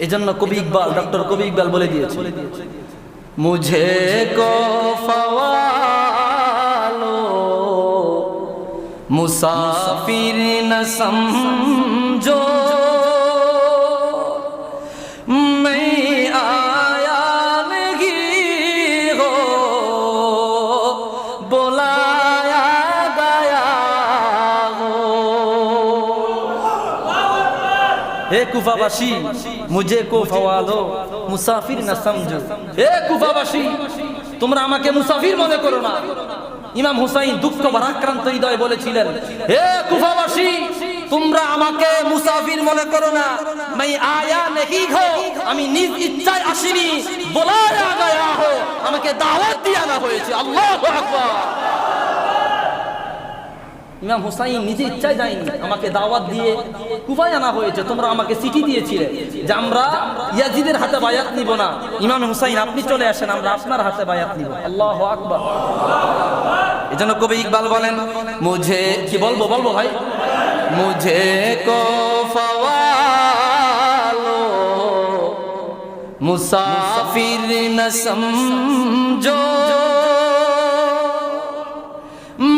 এই জন্য কবি ইকবাল ডক্টর কবি ইকবাল বলে দিয়েছে মুঝে কো মুসাফির না সমঝো হে কুফাবাসী, মুঝে কো মুসাফির না সমঝো। হে কুফাবাসী, তোমরা আমাকে মুসাফির মনে করো না। ইমাম হুসাইন দুঃখ ভারাক্রান্ত হৃদয় বলেছিলেন, হে কুফাবাসী, তোমরা আমাকে মুসাফির মনে করো না। মাই আয়া নেহি আমি নিজ ইচ্ছায় আসিনি। আমাকে দাওয়াত দিয়ে আনা হয়েছে। আল্লাহু ইমাম হুসাইন নিজে ইচ্ছায় যায়নি। আমাকে দাওয়াত দিয়ে কুফায় আনা হয়েছে তোমরা আমাকে চিঠি দিয়েছিলে যে আমরা ইয়াজিদের হাতে বায়াত নিব না। ইমাম হুসাইন আপনি চলে আসেন আমরা আপনার হাতে বায়াত নিব। আল্লাহ আকবার। এই জন্য কবি ইকবাল বলেন মুঝে কি বলব বলব ভাই? মুঝে কো ফওয়ালো মুসাফির ন সমঝো।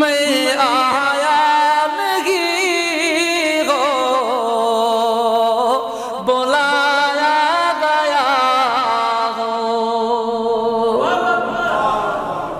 मैं